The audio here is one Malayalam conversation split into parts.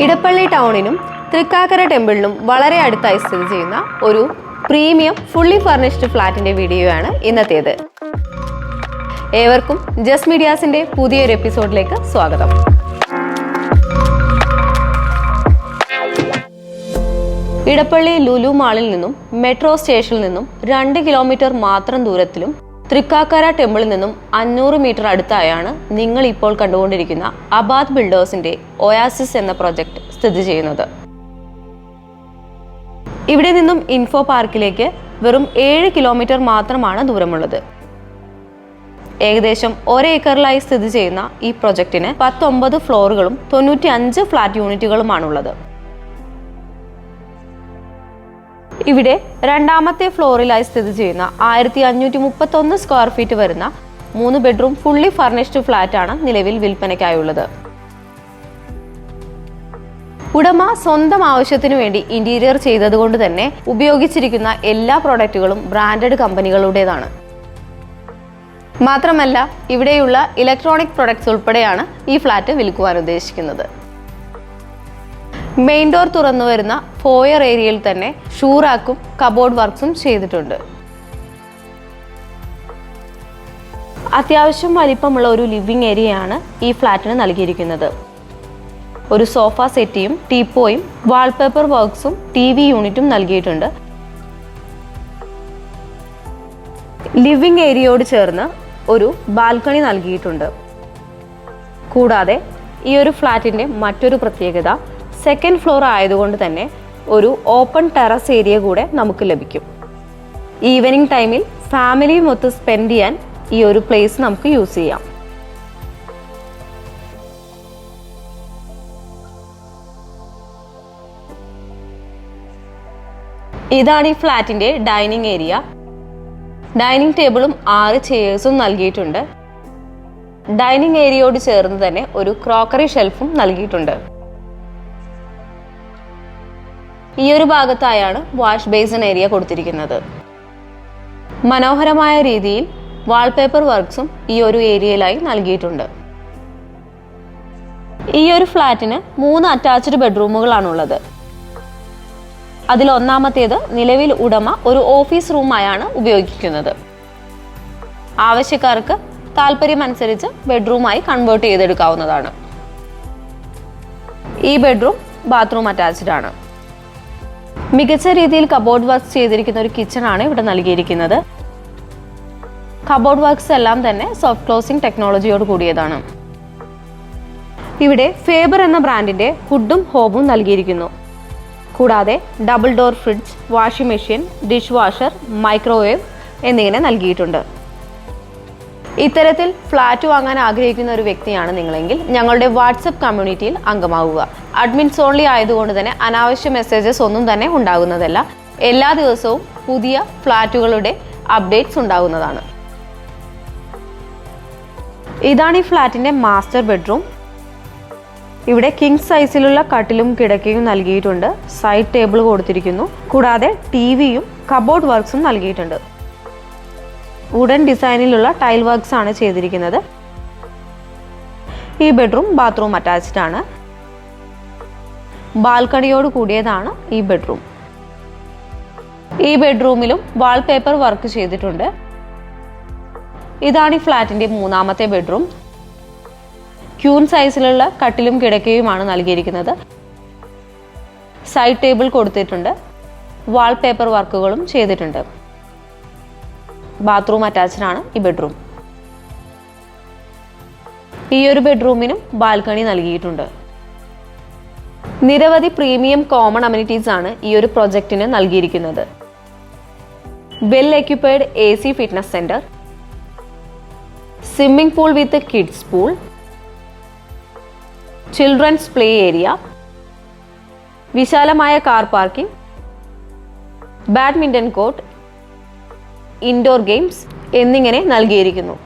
ഇടപ്പള്ളി ടൗണിനും തൃക്കാക്കര ടെമ്പിളിനും വളരെ അടുത്തായി സ്ഥിതി ചെയ്യുന്ന ഒരു പ്രീമിയം ഫുള്ളി ഫർണിഷ്ഡ് ഫ്ലാറ്റിന്റെ ആണ് ഇന്നത്തേത്. ഏവർക്കും ജസ് മീഡിയാസിന്റെ പുതിയൊരു എപ്പിസോഡിലേക്ക് സ്വാഗതം. ഇടപ്പള്ളി ലുലു മാളിൽ നിന്നും മെട്രോ സ്റ്റേഷനിൽ നിന്നും രണ്ട് കിലോമീറ്റർ മാത്രം ദൂരത്തിലും തൃക്കാക്കര ടെമ്പിളിൽ നിന്നും അഞ്ഞൂറ് മീറ്റർ അടുത്തായാണ് നിങ്ങൾ ഇപ്പോൾ കണ്ടുകൊണ്ടിരിക്കുന്ന അബാദ് ബിൽഡേഴ്സിന്റെ ഒയാസിസ് എന്ന പ്രൊജക്ട് സ്ഥിതി ചെയ്യുന്നത്. ഇവിടെ നിന്നും ഇൻഫോ പാർക്കിലേക്ക് വെറും ഏഴ് കിലോമീറ്റർ മാത്രമാണ് ദൂരമുള്ളത്. ഏകദേശം ഒരേക്കറിലായി സ്ഥിതി ചെയ്യുന്ന ഈ പ്രൊജക്ടിന് പത്തൊമ്പത് ഫ്ലോറുകളും തൊണ്ണൂറ്റി അഞ്ച് ഫ്ലാറ്റ് യൂണിറ്റുകളുമാണുള്ളത്. ഇവിടെ രണ്ടാമത്തെ ഫ്ലോറിലായി സ്ഥിതി ചെയ്യുന്ന ആയിരത്തി അഞ്ഞൂറ്റി മുപ്പത്തി ഒന്ന് സ്ക്വയർ ഫീറ്റ് വരുന്ന മൂന്ന് ബെഡ്റൂം ഫുള്ളി ഫർണിഷ്ഡ് ആണ് നിലവിൽ വിൽപ്പനയ്ക്കായുള്ളത്. ഉടമ സ്വന്തം ആവശ്യത്തിനു വേണ്ടി ഇന്റീരിയർ ചെയ്തതുകൊണ്ട് തന്നെ ഉപയോഗിച്ചിരിക്കുന്ന എല്ലാ പ്രോഡക്റ്റുകളും ബ്രാൻഡഡ് കമ്പനികളുടേതാണ് മാത്രമല്ല ഇവിടെയുള്ള ഇലക്ട്രോണിക് പ്രൊഡക്ട്സ് ഉൾപ്പെടെയാണ് ഈ ഫ്ലാറ്റ് വിൽക്കുവാൻ ഉദ്ദേശിക്കുന്നത്. മെയിൻ ഡോർ തുറന്നു വരുന്ന ഫോയർ ഏരിയയിൽ തന്നെ ഷൂറാക്കും കബോർഡ് വർക്ക്സും ചെയ്തിട്ടുണ്ട്. അത്യാവശ്യം വലിപ്പമുള്ള ഒരു ലിവിംഗ് ഏരിയയാണ് ഈ ഫ്ലാറ്റിന് നൽകിയിരിക്കുന്നത്. ഒരു സോഫ സെറ്റിയും ടീപ്പോയും വാൾപേപ്പർ വർക്ക്സും ടി വി യൂണിറ്റും നൽകിയിട്ടുണ്ട്. ലിവിംഗ് ഏരിയയോട് ചേർന്ന് ഒരു ബാൽക്കണി നൽകിയിട്ടുണ്ട്. കൂടാതെ ഈ ഒരു ഫ്ലാറ്റിന്റെ മറ്റൊരു പ്രത്യേകത സെക്കൻഡ് ഫ്ലോർ ആയതുകൊണ്ട് തന്നെ ഒരു ഓപ്പൺ ടെറസ് ഏരിയ കൂടെ നമുക്ക് ലഭിക്കും. ഈവനിങ് ടൈമിൽ ഫാമിലിയും ഒത്ത് സ്പെൻഡ് ചെയ്യാൻ ഈ ഒരു പ്ലേസ് നമുക്ക് യൂസ് ചെയ്യാം. ഇതാണ് ഈ ഫ്ലാറ്റിന്റെ ഡൈനിങ് ഏരിയ. ഡൈനിങ് ടേബിളും ആറ് ചെയേഴ്സും നൽകിയിട്ടുണ്ട്. ഡൈനിങ് ഏരിയയോട് ചേർന്ന് തന്നെ ഒരു ക്രോക്കറി ഷെൽഫും നൽകിയിട്ടുണ്ട്. ഈ ഒരു ഭാഗത്തായാണ് വാഷ് ബേസിൻ ഏരിയ കൊടുത്തിരിക്കുന്നത്. മനോഹരമായ രീതിയിൽ വാൾപേപ്പർ വർക്ക്സും ഈ ഒരു ഏരിയയിലായി നൽകിയിട്ടുണ്ട്. ഈ ഒരു ഫ്ലാറ്റിന് മൂന്ന് അറ്റാച്ച്ഡ് ബെഡ്റൂമുകളാണുള്ളത് അതിൽ ഒന്നാമത്തേത് നിലവിൽ ഉടമ ഒരു ഓഫീസ് റൂമായാണ് ഉപയോഗിക്കുന്നത്. ആവശ്യക്കാർക്ക് താല്പര്യമനുസരിച്ച് ബെഡ്റൂമായി കൺവേർട്ട് ചെയ്തെടുക്കാവുന്നതാണ്. ഈ ബെഡ്റൂം ബാത്റൂം അറ്റാച്ച്ഡ് ആണ്. മികച്ച രീതിയിൽ കബോർഡ് വർക്ക് ചെയ്തിരിക്കുന്ന ഒരു കിച്ചൺ ആണ് ഇവിടെ നൽകിയിരിക്കുന്നത്. കബോർഡ് വർക്ക്സ് എല്ലാം തന്നെ സോഫ്റ്റ് ക്ലോസിംഗ് ടെക്നോളജിയോട് കൂടിയതാണ്. ഇവിടെ ഫേബർ എന്ന ബ്രാൻഡിന്റെ ഹുഡും ഹോബും നൽകിയിരിക്കുന്നു. കൂടാതെ double door fridge washing machine dish washer microwave എന്നിങ്ങനെ നൽകിയിട്ടുണ്ട്. ഇത്തരത്തിൽ ഫ്ലാറ്റ് വാങ്ങാൻ ആഗ്രഹിക്കുന്ന ഒരു വ്യക്തിയാണ് നിങ്ങളെങ്കിൽ ഞങ്ങളുടെ വാട്സപ്പ് കമ്മ്യൂണിറ്റിയിൽ അംഗമാവുക. അഡ്മിൻസ് ഓൺലി ആയതുകൊണ്ട് തന്നെ അനാവശ്യ മെസ്സേജസ് ഒന്നും തന്നെ ഉണ്ടാകുന്നതല്ല. എല്ലാ ദിവസവും പുതിയ ഫ്ലാറ്റുകളുടെ അപ്ഡേറ്റ്സ് ഉണ്ടാകുന്നതാണ്. ഇതാണ് ഈ ഫ്ലാറ്റിന്റെ മാസ്റ്റർ ബെഡ്റൂം ഇവിടെ കിങ് സൈസിലുള്ള കട്ടിലും കിടക്കയും നൽകിയിട്ടുണ്ട്. സൈഡ് ടേബിൾ കൊടുത്തിരിക്കുന്നു. കൂടാതെ ടി വിയും കബോർഡ് വർക്ക്സും നൽകിയിട്ടുണ്ട്. വുഡൻ ഡിസൈനിലുള്ള ടൈൽ വർക്ക്സ് ആണ് ചെയ്തിരിക്കുന്നത്. ഈ ബെഡ്റൂം ബാത്റൂം അറ്റാച്ച്ഡ് ആണ്. ബാൽക്കണിയോട് കൂടിയതാണ് ഈ ബെഡ്റൂം ഈ ബെഡ്റൂമിലും വാൾപേപ്പർ വർക്ക് ചെയ്തിട്ടുണ്ട്. ഇതാണ് ഈ ഫ്ലാറ്റിന്റെ മൂന്നാമത്തെ ബെഡ്റൂം ക്യൂൺ സൈസിലുള്ള കട്ടിലും കിടക്കയുമാണ് നൽകിയിരിക്കുന്നത്. സൈഡ് ടേബിൾ കൊടുത്തിട്ടുണ്ട്. വാൾപേപ്പർ വർക്കുകളും ചെയ്തിട്ടുണ്ട്. ബാത്റൂം അറ്റാച്ച്ഡ് ആണ് ഈ ബെഡ്റൂം. ഈ ഒരു ബെഡ്റൂമിനും ബാൽക്കണി നൽകിയിട്ടുണ്ട്. നിരവധി പ്രീമിയം കോമൺ അമ്യൂണിറ്റീസ് ആണ് ഈ ഒരു പ്രൊജക്ടിന് നൽകിയിരിക്കുന്നത്. Well equipped A C fitness centre swimming pool with kids pool children's play area വിശാലമായ car parking badminton court indoor games എന്നിങ്ങനെ നൽകിയിരിക്കുന്നു.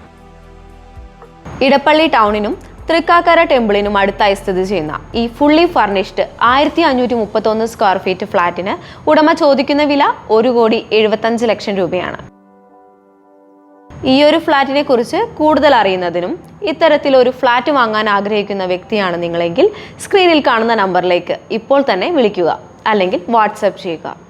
ഇടപ്പള്ളി ടൗണിനും തൃക്കാക്കര ടെമ്പിളിനും അടുത്തായി സ്ഥിതി ചെയ്യുന്ന ഈ ഫുള്ളി ഫർണിഷ്ഡ് ആയിരത്തി അഞ്ഞൂറ്റി മുപ്പത്തൊന്ന് സ്ക്വയർ ഫീറ്റ് ഫ്ലാറ്റിന് ഉടമ ചോദിക്കുന്ന വില ഒരു കോടി എഴുപത്തഞ്ച് ലക്ഷം രൂപയാണ്. ഈ ഒരു ഫ്ലാറ്റിനെ കുറിച്ച് കൂടുതൽ അറിയുന്നതിനും ഇത്തരത്തിൽ ഒരു ഫ്ലാറ്റ് വാങ്ങാൻ ആഗ്രഹിക്കുന്ന വ്യക്തിയാണ് നിങ്ങളെങ്കിൽ സ്ക്രീനിൽ കാണുന്ന നമ്പറിലേക്ക് ഇപ്പോൾ തന്നെ വിളിക്കുക അല്ലെങ്കിൽ വാട്സപ്പ് ചെയ്യുക.